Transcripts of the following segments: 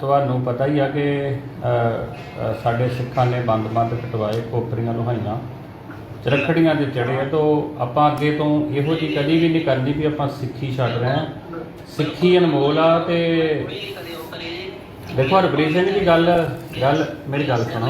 ਤੁਹਾਨੂੰ ਪਤਾ ਹੀ ਆ ਕਿ ਅ, ਅ, ਸਾਡੇ ਸਿੱਖਾਂ ਨੇ ਬੰਦ-ਬੰਦ ਕਟਵਾਏ ਕੋਪਰੀਆਂ ਲੋਹਾਈਆਂ ਚਰਖੜੀਆਂ ਤੇ ਚੜੇ ਆ ਤਾਂ ਆਪਾਂ ਅੱਗੇ ਤੋਂ ਇਹੋ ਜਿਹੀ ਕਦੀ ਵੀ ਨਹੀਂ ਕਰਨੀ ਵੀ ਆਪਾਂ ਸਿੱਖੀ ਛੱਡ ਰਹੇ ਹਾਂ। ਸਿੱਖੀ ਅਨਮੋਲ ਆ ਤੇ ਦੇਖੋ ਹਰਪ੍ਰੀਤ ਸਿੰਘ ਦੀ ਗੱਲ ਗੱਲ ਮੇਰੀ ਗੱਲ ਸੁਣੋ।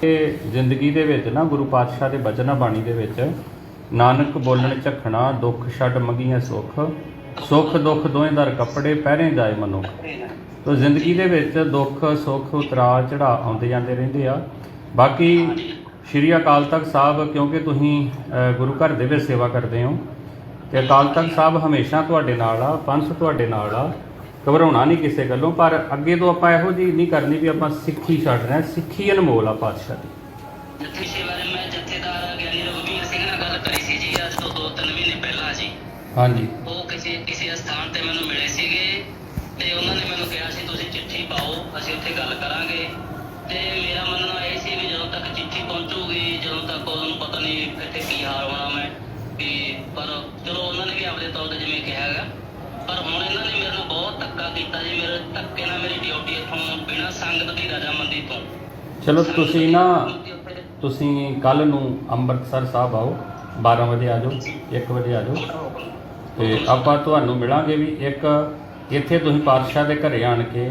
ਕਿ ਜ਼ਿੰਦਗੀ ਦੇ ਵਿੱਚ ਨਾ ਗੁਰੂ ਪਾਤਸ਼ਾਹ ਦੇ ਬਚਨਾਂ ਬਾਣੀ ਦੇ ਵਿੱਚ ਨਾਨਕ ਬੋਲਣ ਝਖਣਾ ਦੁੱਖ ਛੱਡ ਮੰਗੀਆਂ ਸੁੱਖ ਸੁੱਖ ਦੁੱਖ ਦੋਵੇਂ ਦਰ ਕੱਪੜੇ ਪਹਿਰੇ ਜਾਏ ਮਨੁੱਖ। ਤੋ ਜ਼ਿੰਦਗੀ ਦੇ ਵਿੱਚ ਦੁੱਖ ਸੁੱਖ ਉਤਰਾਅ ਚੜਾ ਆਉਂਦੇ ਜਾਂਦੇ ਰਹਿੰਦੇ ਆ। ਬਾਕੀ ਸ਼੍ਰੀ ਅਕਾਲ ਤਖਤ ਸਾਹਿਬ ਕਿਉਂਕਿ ਤੁਸੀਂ ਗੁਰੂ ਘਰ ਦੇ ਵਿੱਚ ਸੇਵਾ ਕਰਦੇ ਹੋ ਤੇ ਅਕਾਲ ਤਖਤ ਸਾਹਿਬ ਹਮੇਸ਼ਾ ਤੁਹਾਡੇ ਨਾਲ ਆ ਪੰਥ ਤੁਹਾਡੇ ਨਾਲ ਆ ਘਬਰਾਉਣਾ ਨਹੀਂ ਕਿਸੇ ਗੱਲੋਂ ਪਰ ਅੱਗੇ ਤੋਂ ਆਪਾਂ ਇਹੋ ਜਿਹੀ ਨਹੀਂ ਕਰਨੀ ਵੀ ਆਪਾਂ ਸਿੱਖੀ ਛੱਡ ਰਹੇ ਸਿੱਖੀ ਅਨਮੋਲ ਆ ਪਾਤਸ਼ਾਹ ਦੀ। ਜੱਥੇ ਸ਼ੇ ਬਾਰੇ ਮੈਂ ਜਥੇਦਾਰ ਗਿਆਨੀ ਰਘੁਵੀਰ ਸਿੰਘ ਨਾਲ ਗੱਲ ਕਰੀ ਸੀ ਜੀ ਅੱਜ ਤੋਂ 2-3 ਮਹੀਨੇ ਪਹਿਲਾਂ ਜੀ। ਹਾਂਜੀ। ਉਹ ਕਿਸੇ ਕਿਸੇ ਸਥਾਨ ਤੇ ਮੈਨੂੰ ਮਿਲੇ ਸੀਗੇ ਤੇ ਉਹਨਾਂ ਨੇ ਮੈਨੂੰ ਕਿਹਾ ਸੀ ਤੁਸੀਂ ਚਿੱਠੀ ਪਾਓ ਅਸੀਂ ਉੱਥੇ ਗੱਲ ਕਰਾਂਗੇ। ਤੇ ਮੇਰਾ ਮੰਨਣਾ ਇਹ ਸੀ ਵੀ ਜਦੋਂ ਤੱਕ ਚਿੱਠੀ ਪਹੁੰਚੂਗੀ ਜਦੋਂ ਤੱਕ ਉਹਨਾਂ ਨੂੰ ਪਤਾ ਨਹੀਂ ਇੱਥੇ ਕੀ ਹਾਲ ਹੋਣਾ ਮੈਂ ਵੀ ਪਰ ਚਲੋ ਉਹਨਾਂ ਨੇ ਵੀ ਆਪਣੇ ਤੌਰ ਤੇ ਜਿਵੇਂ ਕਿਹਾ ਹੈਗਾ। ਪਰ ਹੁਣ ਇਹਨਾਂ ਨੇ ਮੇਰੇ ਨਾਲ ਬਹੁਤ ਧੱਕਾ ਕੀਤਾ ਜੀ ਮੇਰੇ ਧੱਕੇ ਨਾਲ ਮੇਰੀ ਡਿਊਟੀ ਇੱਥੋਂ ਬਿਨਾਂ ਸੰਗਤ ਦੀ ਰਜਾਮੰਦੀ ਤੋਂ। ਚਲੋ ਤੁਸੀਂ ਨਾ ਤੁਸੀਂ ਕੱਲ ਨੂੰ ਅੰਮ੍ਰਿਤਸਰ ਸਾਹਿਬ ਆਓ 12 ਵਜੇ ਆ ਜਾਓ 1 ਵਜੇ ਆ ਜਾਓ। ਤੇ ਆਪਾਂ ਤੁਹਾਨੂੰ ਮਿਲਾਂਗੇ ਵੀ ਇੱਕ ਇੱਥੇ ਤੁਸੀਂ ਪਾਤਸ਼ਾਹ ਦੇ ਘਰੇ ਆਣ ਕੇ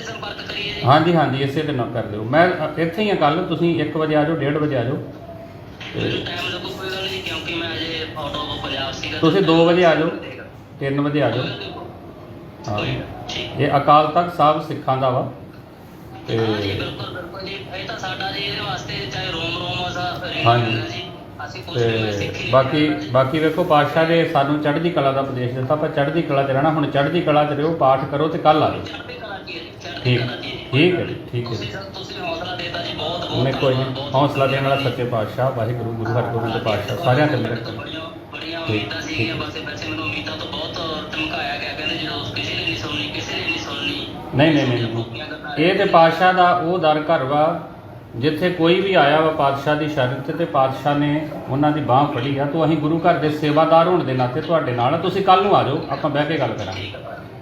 ਜੀ ਹਾਂਜੀ ਹਾਂਜੀ ਇਸੇ ਦੇ ਨਾਲ ਕਰ ਲਿਓ ਮੈਂ ਅ, ਇੱਥੇ ਹੀ ਆ ਕੱਲ ਤੁਸੀਂ 1 ਵਜੇ ਆ ਜਾਓ 1:30 ਵਜੇ ਆ ਜਾਓ। ਮੈਨੂੰ ਟਾਈਮ ਲੱਗੂ ਕੋਈ ਗੱਲ ਨਹੀਂ ਕਿਉਂਕਿ ਮੈਂ ਅਜੇ ਆਟੋ ਤੋਂ ਪੰਜਾਬ ਸੀਗਾ ਤੁਸੀਂ ਦੋ ਵਜੇ ਆ ਜਾਓ। 3 ਵਜੇ ਆ ਜਾਓ। ਹਾਂ। ਠੀਕ। ਇਹ ਅਕਾਲ ਤਖਤ ਸਾਹਿਬ ਸਿੱਖਾਂ ਦਾ ਵਾ। ਤੇ ਹਾਂ ਜੀ ਬਿਲਕੁਲ ਬਿਲਕੁਲ ਜੀ। ਇਹ ਤਾਂ ਸਾਡਾ ਜੀ ਇਹਦੇ ਵਾਸਤੇ ਚਾਹੇ ਰੋਮ ਰੋਮ ਅਸਾ ਹਾਂਜੀ। ਜੀ। ਅਸੀਂ ਕੁਝ ਨਹੀਂ ਤੇ ਸਿੱਖੀ ਨਹੀਂ ਬਾਕੀ ਬਾਕੀ ਵੇਖੋ ਪਾਤਸ਼ਾਹ ਨੇ ਸਾਨੂੰ ਚੜ੍ਹਦੀ ਕਲਾ ਦਾ ਉਪਦੇਸ਼ ਦਿੱਤਾ ਆਪਾਂ ਚੜ੍ਹਦੀ ਕਲਾ 'ਚ ਰਹਿਣਾ ਹੁਣ ਚੜ੍ਹਦੀ ਕਲਾ 'ਚ ਰਹੋ ਪਾਠ ਕਰੋ ਤੇ ਕੱਲ ਆ ਜਾਓ। ਚੜ੍ਹਦੀ ਕਲਾ ਕੀ ਹੈ ਜੀ ਚੜ੍ਹਦੀ ਠੀਕ। ਕਲਾ ਕੀ ਹੈ ਠੀਕ ਹੈ ਜੀ, ਠੀਕ ਹੈ ਜੀ। ਤੁਸੀਂ ਤੁਸੀਂ ਹੌਸਲਾ ਦੇਤਾ ਜੀ ਬਹੁਤ ਬਹੁਤ ਮੈਂ ਕੋਈ ਨਹੀਂ ਧੰਨਵਾਦ, ਬਹੁਤ- ਹੌਸਲਾ ਦੇਣ ਵਾਲਾ ਸੱਚੇ ਪਾਤਸ਼ਾਹ ਵਾਹਿਗੁਰੂ ਗੁਰੂ ਹਰਗੋਬਿੰਦ ਪਾਤਸ਼ਾਹ ਸਾਰਿਆਂ ਤੇ ਮੇਰੇ ਬੜੀਆਂ ਬੜੀਆਂ ਠੀਕ, ਉਮੀਦਾਂ ਸੀਗੀਆਂ ਬਸ ਵੈਸੇ ਮੈਨੂੰ ਉਮੀਦਾਂ ਤੋਂ ਬਹੁਤ ਧਮਕਾਇਆ ਗਿਆ ਕਹਿੰਦੇ ਜਦੋਂ ਕਿਸੇ ਨੇ ਨਹੀਂ ਸੁਣਨੀ ਕਿਸੇ ਨੇ ਨਹੀਂ ਸੁਣਨੀ। ਨਹੀਂ ਨਹੀਂ ਨਹੀਂ ਨਹੀਂ। ਇਹ ਤੇ ਪਾਤਸ਼ਾਹ ਦਾ ਉਹ ਦਰ ਘਰ ਵਾ ਜਿੱਥੇ ਕੋਈ ਵੀ ਆਇਆ ਵਾ ਪਾਤਸ਼ਾਹ ਦੀ ਸ਼ਰਨ ਤੇ ਤੇ ਪਾਤਸ਼ਾਹ ਨੇ ਉਹਨਾਂ ਦੀ ਬਾਹ ਫੜੀ ਆ। ਤੋਂ ਅਸੀਂ ਗੁਰੂ ਘਰ ਦੇ ਸੇਵਾਦਾਰ ਹੋਣ ਦੇ ਨਾਤੇ ਤੁਹਾਡੇ ਨਾਲ ਆ। ਤੁਸੀਂ ਕੱਲ ਨੂੰ ਆ ਜਾਓ ਆਪਾਂ ਬਹਿ ਕੇ ਗੱਲ ਕਰਾਂਗੇ। ਠੀਕ ਹੈ